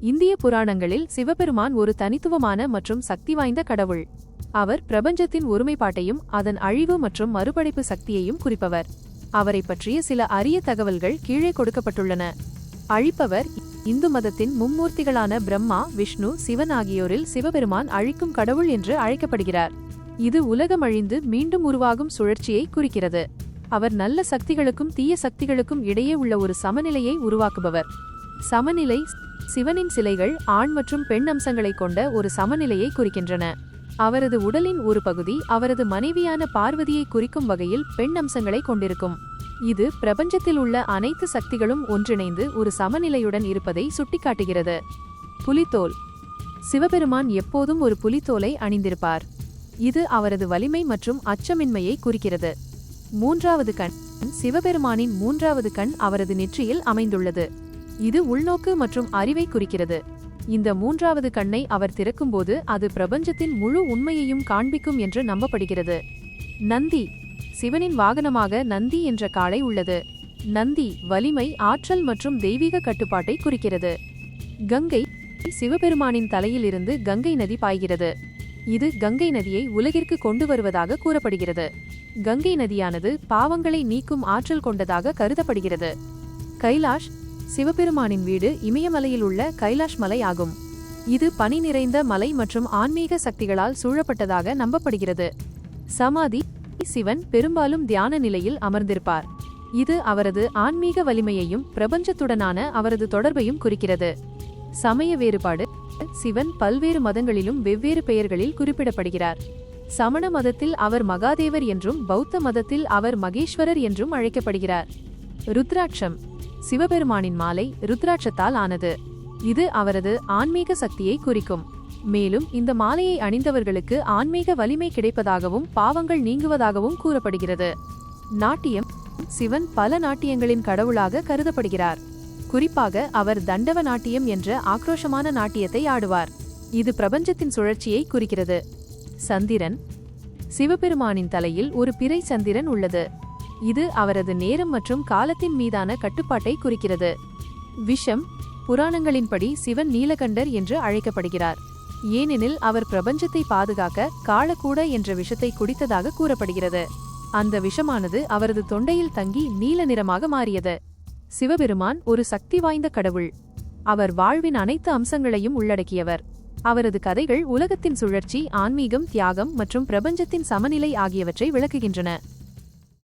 இந்திய புராணங்களில் சிவபெருமான் ஒரு தனித்துவமான மற்றும் சக்தி வாய்ந்த கடவுள். அவர் பிரபஞ்சத்தின் ஒருமைப்பாட்டையும் அதன் அழிவு மற்றும் மறுபடைப்பு சக்தியையும் குறிப்பவர். அவரை பற்றிய சில அரிய தகவல்கள் கீழே கொடுக்கப்பட்டுள்ளன. அழிப்பவர் இந்து மதத்தின் மும்மூர்த்திகளான பிரம்மா விஷ்ணு சிவன் ஆகியோரில் சிவபெருமான் அழிக்கும் கடவுள் என்று அழைக்கப்படுகிறார். இது உலகம் அழிந்து மீண்டும் உருவாகும் சுழற்சியை குறிக்கிறது. அவர் நல்ல சக்திகளுக்கும் தீய சக்திகளுக்கும் இடையே உள்ள ஒரு சமநிலையை உருவாக்குபவர். சமநிலை சிவனின் சிலைகள் ஆண் மற்றும் பெண் அம்சங்களை கொண்ட ஒரு சமநிலையை குறிக்கின்றன. அவரது உடலின் ஒரு பகுதி அவரது மனைவியான பார்வதியை குறிக்கும் வகையில் பெண் அம்சங்களை கொண்டிருக்கும். இது பிரபஞ்சத்தில் உள்ள அனைத்து சக்திகளும் ஒன்றிணைந்து ஒரு சமநிலையுடன் இருப்பதை சுட்டிக்காட்டுகிறது. புலித்தோல். சிவபெருமான் எப்போதும் ஒரு புலித்தோலை அணிந்திருப்பார். இது அவரது வலிமை மற்றும் அச்சமின்மையை குறிக்கிறது. மூன்றாவது கண். சிவபெருமானின் மூன்றாவது கண் அவரது நெற்றியில் அமைந்துள்ளது. இது உள்நோக்கு மற்றும் அறிவை குறிக்கிறது. இந்த மூன்றாவது கண்ணை அவர் திறக்கும்போது அது பிரபஞ்சத்தின் முழு உண்மையையும் காண்பிக்கும் என்று நம்பப்படுகிறது. நந்தி சிவனின் வாகனமாக நந்தி என்ற காளை உள்ளது. நந்தி வலிமை ஆற்றல் மற்றும் தெய்வீக கட்டுப்பாட்டை குறிக்கிறது. கங்கை சிவபெருமானின் தலையிலிருந்து கங்கை நதி பாய்கிறது. இது கங்கை நதியை உலகிற்கு கொண்டு வருவதாக கூறப்படுகிறது. கங்கை நதியானது பாவங்களை நீக்கும் ஆற்றல் கொண்டதாக கருதப்படுகிறது. கைலாஷ் சிவபெருமானின் வீடு இமயமலையில் உள்ள கைலாஷ் மலை ஆகும் இது பனி நிறைந்த மலை மற்றும் ஆன்மீக சக்திகளால் சூழப்பட்டதாக நம்பப்படுகிறது. சமாதி சிவன் பெரும்பாலும் தியான நிலையில் அமர்ந்திருப்பார். இது அவரது ஆன்மீக வலிமையையும் பிரபஞ்சத்துடனான அவரது தொடர்பையும் குறிக்கிறது. சமய வேறுபாடு சிவன் பல்வேறு மதங்களிலும் வெவ்வேறு பெயர்களில் குறிப்பிடப்படுகிறார். சமண மதத்தில் அவர் மகாதேவர் என்றும் பௌத்த மதத்தில் அவர் மகேஸ்வரர் என்றும் அழைக்கப்படுகிறார். ருத்ராட்சம் சிவபெருமானின் மாலை ருத்ராட்சத்தால் ஆனது. இது அவரது ஆன்மீக சக்தியை குறிக்கும். மேலும் இந்த மாலையை அணிந்தவர்களுக்கு ஆன்மீக வலிமை கிடைப்பதாகவும் பாவங்கள் நீங்குவதாகவும் கூறப்படுகிறது. நாட்டியம் சிவன் பல நாட்டியங்களின் கடவுளாக கருதப்படுகிறார். குறிப்பாக அவர் தண்டவ நாட்டியம் என்ற ஆக்ரோஷமான நாட்டியத்தை ஆடுவார். இது பிரபஞ்சத்தின் சுழற்சியை குறிக்கிறது. சந்திரன் சிவபெருமானின் தலையில் ஒரு பிறை சந்திரன் உள்ளது. இது அவரது நேரம் மற்றும் காலத்தின் மீதான கட்டுப்பாட்டை குறிக்கிறது. விஷம் புராணங்களின்படி சிவன் நீலகண்டர் என்று அழைக்கப்படுகிறார். ஏனெனில் அவர் பிரபஞ்சத்தை பாதுகாக்க காலக்கூட என்ற விஷத்தை குடித்ததாக கூறப்படுகிறது. அந்த விஷமானது அவரது தொண்டையில் தங்கி நீல நிறமாக மாறியது. சிவபெருமான் ஒரு சக்தி வாய்ந்த கடவுள். அவர் வாழ்வின் அனைத்து அம்சங்களையும் உள்ளடக்கியவர். அவரது கதைகள் உலகத்தின் சுழற்சி ஆன்மீகம் தியாகம் மற்றும் பிரபஞ்சத்தின் சமநிலை ஆகியவற்றை விளக்குகின்றன.